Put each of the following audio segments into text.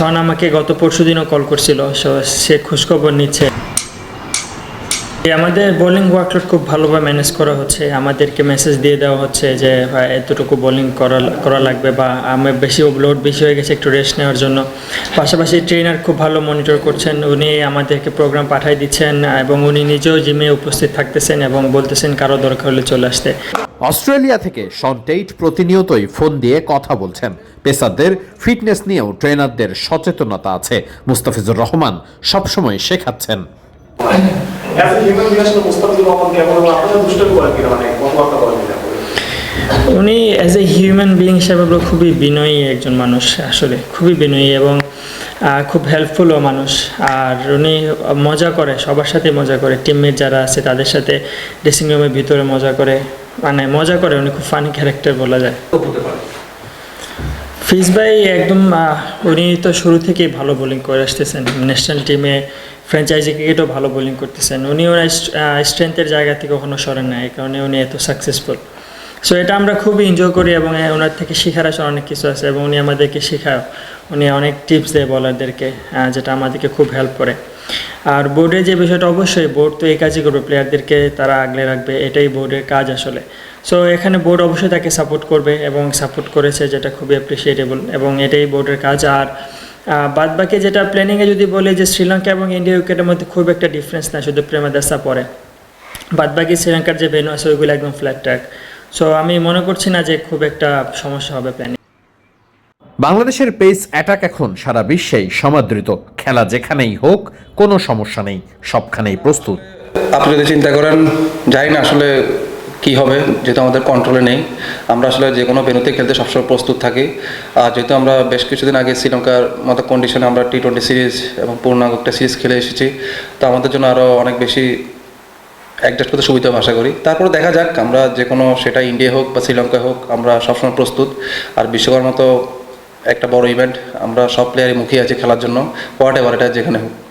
শন, আমাকে গত পরশু দিনও কল করছিল সে খোঁজখবর নিচ্ছে। আমাদের বোলিং ওয়ার্কলোড খুব ভালোভাবে ম্যানেজ করা হচ্ছে, আমাদেরকে মেসেজ দিয়ে দেওয়া হচ্ছে যে এতটুকু বোলিং করা করা লাগবে বা আমার বেশি লোড বেশি হয়ে গেছে, একটু রেস্ট নেওয়ার জন্য। পাশাপাশি ট্রেনার খুব ভালো মনিটর করছেন, উনি আমাদেরকে প্রোগ্রাম পাঠিয়ে দিচ্ছেন এবং উনি নিজেও জিমে উপস্থিত থাকতেছেন এবং বলতেছেন কারও দরকার হলে চলে আসতে। অস্ট্রেলিয়া থেকে শন টেইট প্রতিনিয়তই ফোন দিয়ে কথা বলছেন। পেসারদের ফিটনেস নিয়েও ট্রেনারদের সচেতনতা আছে। মুস্তাফিজুর রহমান সবসময় শেখাচ্ছেন। উনি অ্যাজ এ হিউম্যান বিং হিসাবে খুবই বিনয়ী একজন মানুষ আসলে, খুবই বিনয়ী এবং খুব হেল্পফুলও মানুষ। আর উনি মজা করে, সবার সাথে মজা করে। টিমমেট যারা আছে তাদের সাথে ড্রেসিং রুমের ভিতরে মজা করে। মানে মজা করে উনি খুব ফানি ক্যারেক্টার বলা যায়। ফিজ ভাই একদম উনি তো শুরু থেকেই ভালো বোলিং করে আসতেছেন। ন্যাশনাল টিমে ফ্র্যাঞ্চাইজি ক্রিকেটও ভালো বোলিং করতেছেন। উনি ওনার স্ট্রেংথের জায়গা থেকে কখনো সরেন না এই কারণে উনি এত সাকসেসফুল সো এটা আমরা খুবই এনজয় করি এবং ওনার থেকে শেখার আসলে অনেক কিছু আছে এবং উনি আমাদেরকে শেখায়। উনি অনেক টিপস দেয় বলারদেরকে যেটা আমাদেরকে খুব হেল্প করে। আর বোর্ডের যে বিষয়টা অবশ্যই বোর্ড তো এই কাজই করবে প্লেয়ারদেরকে তারা আগলে রাখবে, এটাই বোর্ডের কাজ আসলে। সো এখানে বোর্ড অবশ্যই তাকে সাপোর্ট করবে এবং সাপোর্ট করেছে যেটা খুবই অ্যাপ্রিসিয়েটেবল এবং এটাই বোর্ডের কাজ। আর বাদ বাকি যেটা প্ল্যানিংয়ে যদি বলি যে শ্রীলঙ্কা এবং ইন্ডিয়া উইকেটের মধ্যে খুব একটা ডিফারেন্স না শুধু প্রেমাদাসা পরে। বাদ বাকি শ্রীলঙ্কার যে ভেনু আছে, ওইগুলো একদম ফ্ল্যাট ট্র্যাক সো আমি মনে করছি না যে খুব একটা সমস্যা হবে প্ল্যানিং বাংলাদেশের পেস অ্যাটাক এখন সারা বিশ্বেই সমাদৃত। খেলা যেখানেই হোক, কোনো সমস্যা নেই, সবখানেই প্রস্তুত। আপনি যদি চিন্তা করেন, জানি না আসলে কি হবে, যেহেতু আমাদের কন্ট্রোলে নেই। আমরা আসলে যে কোনো ভেনুতে খেলতে সবসময় প্রস্তুত থাকি। আর যেহেতু আমরা বেশ কিছুদিন আগে শ্রীলঙ্কার মতো কন্ডিশনে আমরা টি টোয়েন্টি সিরিজ এবং পূর্ণাঙ্গ একটা সিরিজ খেলে এসেছি। তো আমাদের জন্য আরও অনেক বেশি অ্যাডজাস্ট করতে সুবিধা আশা করি। তারপরে দেখা যাক, আমরা যে কোনো সেটা ইন্ডিয়া হোক বা শ্রীলঙ্কা হোক, আমরা সবসময় প্রস্তুত। আর বিশ্বকার মতো একটা বড় ইভেন্ট আমরা সব প্লেয়ারই মুখিয়ে আছি খেলার জন্য। হোয়াট এভার এটা যেখানে হোক।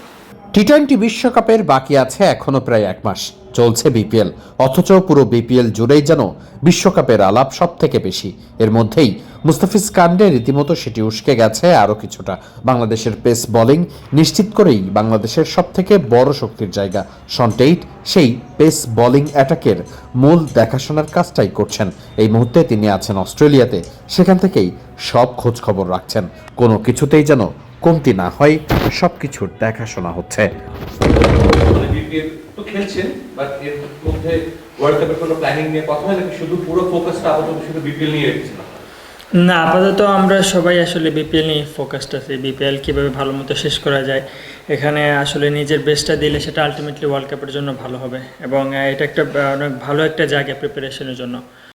টি টোয়েন্টি বিশ্বকাপের বাকি আছে এখনও প্রায় এক মাস। চলছে বিপিএল, অথচ পুরো বিপিএল জুড়েই যেন বিশ্বকাপের আলাপ সব থেকে বেশি। এর মধ্যেই মুস্তাফিজ কান্ডে রীতিমতো সেটি উস্কে গেছে আরও কিছুটা। বাংলাদেশের পেস বোলিং নিশ্চিত করেই বাংলাদেশের সব থেকে বড় শক্তির জায়গা। সন্টেইট সেই পেস বোলিং অ্যাটাকের মূল দেখাশোনার কাজটাই করছেন। এই মুহূর্তে তিনি আছেন অস্ট্রেলিয়াতে। সেখান থেকেই সব খোঁজ খবর রাখছেন। কোনো কিছুতেই যেন কমতি না হয় সব কিছুর দেখাশোনা হচ্ছে। তো খেলছেন বাট এর মধ্যে ওয়ার্ল্ড কাপের কোনো প্ল্যানিং নিয়ে কথা হয় নাকি শুধু পুরো ফোকাসটা আপাতত শুধু বিপিএল নিয়ে রেখেছেন আপনারা? না আপাতত আমরা সবাই আসলে বিপিএল নিয়ে ফোকাসড আছি। বিপিএল কীভাবে ভালো মতো শেষ করা যায় এখানে আসলে নিজের বেস্টটা দিলে সেটা আলটিমেটলি ওয়ার্ল্ড কাপের জন্য ভালো হবে। এবং এটা একটা অনেক ভালো একটা জায়গা প্রিপারেশনের জন্য।